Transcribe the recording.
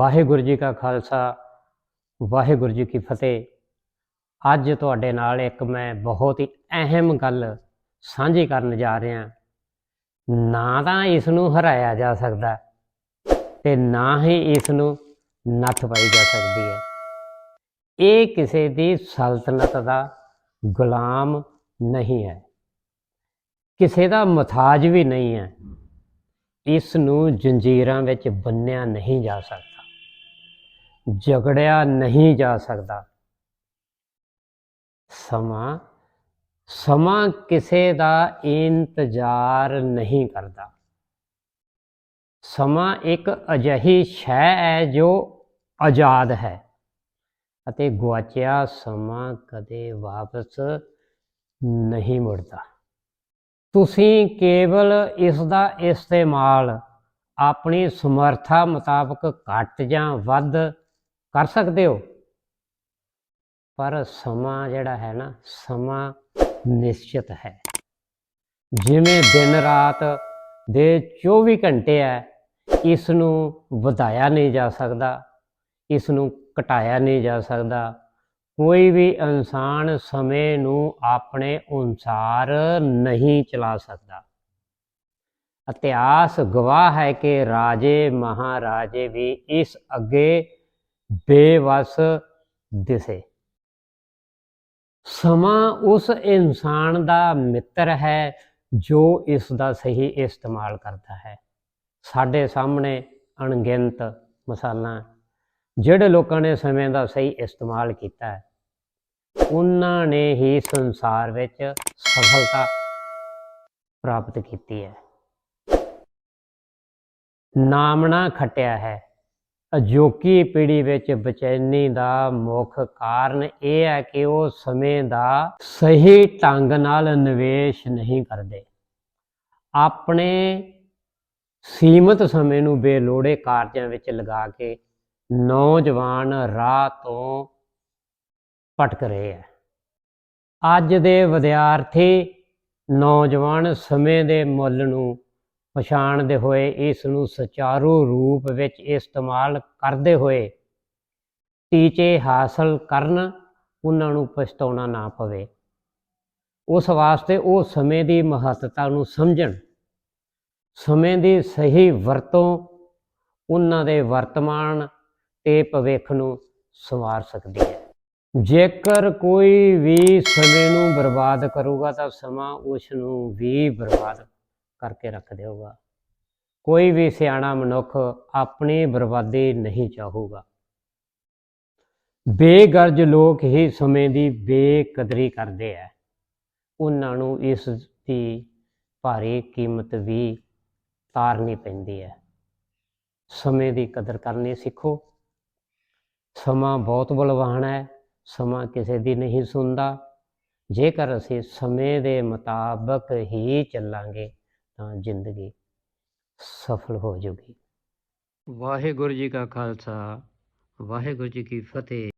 ਵਾਹਿਗੁਰੂ ਜੀ ਕਾ ਖਾਲਸਾ, ਵਾਹਿਗੁਰੂ ਜੀ ਕੀ ਫਤਿਹ। ਅੱਜ ਤੁਹਾਡੇ ਨਾਲ ਇੱਕ ਮੈਂ ਬਹੁਤ ਹੀ ਅਹਿਮ ਗੱਲ ਸਾਂਝੀ ਕਰਨ ਜਾ ਰਿਹਾ ਨਾ ਤਾਂ ਇਸ ਨੂੰ ਹਰਾਇਆ ਜਾ ਸਕਦਾ ਤੇ ਨਾ ਹੀ ਇਸ ਨੂੰ ਨੱਥ ਪਾਈ ਜਾ ਸਕਦੀ ਹੈ। ਇਹ ਕਿਸੇ ਦੀ ਸਲਤਨਤ ਦਾ ਗੁਲਾਮ ਨਹੀਂ ਹੈ। ਕਿਸੇ ਦਾ ਮਥਾਜ ਵੀ ਨਹੀਂ ਹੈ। ਇਸ ਨੂੰ ਜੰਜੀਰਾਂ ਵਿੱਚ ਬੰਨਿਆ ਨਹੀਂ ਜਾ ਸਕਦਾ। ਝਗੜਿਆ ਨਹੀਂ ਜਾ ਸਕਦਾ। ਸਮਾਂ ਸਮਾਂ ਕਿਸੇ ਦਾ ਇੰਤਜ਼ਾਰ ਨਹੀਂ ਕਰਦਾ। ਸਮਾਂ ਇੱਕ ਅਜਿਹੀ ਸ਼ੈ ਹੈ ਜੋ ਆਜ਼ਾਦ ਹੈ ਅਤੇ ਗੁਆਚਿਆ ਸਮਾਂ ਕਦੇ ਵਾਪਸ ਨਹੀਂ ਮੁੜਦਾ। ਤੁਸੀਂ ਕੇਵਲ ਇਸ ਦਾ ਇਸਤੇਮਾਲ ਆਪਣੀ ਸਮਰੱਥਾ ਮੁਤਾਬਕ ਘੱਟ ਜਾਂ ਵੱਧ ਕਰ ਸਕਦੇ ਹੋ। ਪਰ ਸਮਾਂ ਜਿਹੜਾ ਹੈ ਨਾ, ਸਮਾਂ ਨਿਸ਼ਚਿਤ ਹੈ। ਜਿਵੇਂ ਦਿਨ ਰਾਤ ਦੇ 24 ਘੰਟੇ ਹੈ, ਇਸ ਨੂੰ ਵਧਾਇਆ ਨਹੀਂ ਜਾ ਸਕਦਾ, ਇਸ ਨੂੰ ਘਟਾਇਆ ਨਹੀਂ ਜਾ ਸਕਦਾ। ਕੋਈ ਵੀ ਇਨਸਾਨ ਸਮੇਂ ਨੂੰ ਆਪਣੇ ਅਨੁਸਾਰ ਨਹੀਂ ਚਲਾ ਸਕਦਾ। ਇਤਿਹਾਸ ਗਵਾਹ ਹੈ ਕਿ ਰਾਜੇ ਮਹਾਰਾਜੇ ਵੀ ਇਸ ਅੱਗੇ ਬੇਵਸ ਦਿਸੇ। ਸਮਾਂ ਉਸ ਇਨਸਾਨ ਦਾ ਮਿੱਤਰ ਹੈ, ਜੋ ਇਸ ਦਾ ਸਹੀ ਇਸਤੇਮਾਲ ਕਰਦਾ ਹੈ। ਸਾਡੇ ਸਾਹਮਣੇ ਅਣਗਿਣਤ ਮਿਸਾਲਾਂ, ਜਿਹੜੇ ਲੋਕਾਂ ਨੇ ਸਮੇਂ ਦਾ ਸਹੀ ਇਸਤੇਮਾਲ ਕੀਤਾ ਹੈ। ਉਹਨਾਂ ਨੇ ਹੀ ਸੰਸਾਰ ਵਿੱਚ ਸਫਲਤਾ ਪ੍ਰਾਪਤ ਕੀਤੀ ਹੈ। ਨਾਮਣਾ ਖਟਿਆ ਹੈ। ਅਜੋਕੀ ਪੀੜ੍ਹੀ ਵਿੱਚ ਬੇਚੈਨੀ ਦਾ ਮੁੱਖ ਕਾਰਨ ਇਹ ਹੈ ਕਿ ਉਹ ਸਮੇਂ ਦਾ ਸਹੀ ਢੰਗ ਨਾਲ ਨਿਵੇਸ਼ ਨਹੀਂ ਕਰਦੇ। ਆਪਣੇ ਸੀਮਤ ਸਮੇਂ ਨੂੰ ਬੇਲੋੜੇ ਕਾਰਜਾਂ ਵਿੱਚ ਲਗਾ ਕੇ ਨੌਜਵਾਨ ਰਾਹ ਤੋਂ ਭਟਕ ਰਹੇ ਹੈ। ਅੱਜ ਦੇ ਵਿਦਿਆਰਥੀ ਨੌਜਵਾਨ ਸਮੇਂ ਦੇ ਮੁੱਲ ਨੂੰ ਪਛਾਣਦੇ ਹੋਏ ਇਸ ਨੂੰ ਸੁਚਾਰੂ ਰੂਪ ਵਿੱਚ ਇਸਤੇਮਾਲ ਕਰਦੇ ਹੋਏ ਟੀਚੇ ਹਾਸਲ ਕਰਨ ਉਹਨਾਂ ਨੂੰ ਪਛਤਾਉਣਾ ਨਾ ਪਵੇ। ਉਸ ਵਾਸਤੇ ਉਹ ਸਮੇਂ ਦੀ ਮਹੱਤਤਾ ਨੂੰ ਸਮਝਣ, ਸਮੇਂ ਦੀ ਸਹੀ ਵਰਤੋਂ ਉਹਨਾਂ ਦੇ ਵਰਤਮਾਨ ਤੇ ਭਵਿੱਖ ਨੂੰ ਸੰਵਾਰ ਸਕਦੀ ਹੈ। ਜੇਕਰ ਕੋਈ ਵੀ ਸਮੇਂ ਨੂੰ ਬਰਬਾਦ ਕਰੂਗਾ ਤਾਂ ਸਮਾਂ ਉਸ ਨੂੰ ਵੀ ਬਰਬਾਦ ਕਰਕੇ ਰੱਖ ਦੇਊਗਾ ਕੋਈ ਵੀ ਸਿਆਣਾ ਮਨੁੱਖ ਆਪਣੀ ਬਰਬਾਦੀ ਨਹੀਂ ਚਾਹੂਗਾ। ਬੇਗਰਜ ਲੋਕ ਹੀ ਸਮੇਂ ਦੀ ਬੇਕਦਰੀ ਕਰਦੇ ਆ ਉਹਨਾਂ ਨੂੰ ਇਸ ਦੀ ਭਾਰੀ ਕੀਮਤ ਵੀ ਤਾਰਨੀ ਪੈਂਦੀ ਹੈ ਸਮੇਂ ਦੀ ਕਦਰ ਕਰਨੀ ਸਿੱਖੋ। ਸਮਾਂ ਬਹੁਤ ਬਲਵਾਨ ਹੈ ਸਮਾਂ ਕਿਸੇ ਦੀ ਨਹੀਂ ਸੁਣਦਾ। ਜੇਕਰ ਅਸੀਂ ਸਮੇਂ ਦੇ ਮੁਤਾਬਕ ਹੀ ਚੱਲਾਂਗੇ ਤਾਂ ਜ਼ਿੰਦਗੀ ਸਫਲ ਹੋ ਜੂਗੀ ਵਾਹਿਗੁਰੂ ਜੀ ਕਾ ਖਾਲਸਾ ਵਾਹਿਗੁਰੂ ਜੀ ਕੀ ਫਤਿਹ।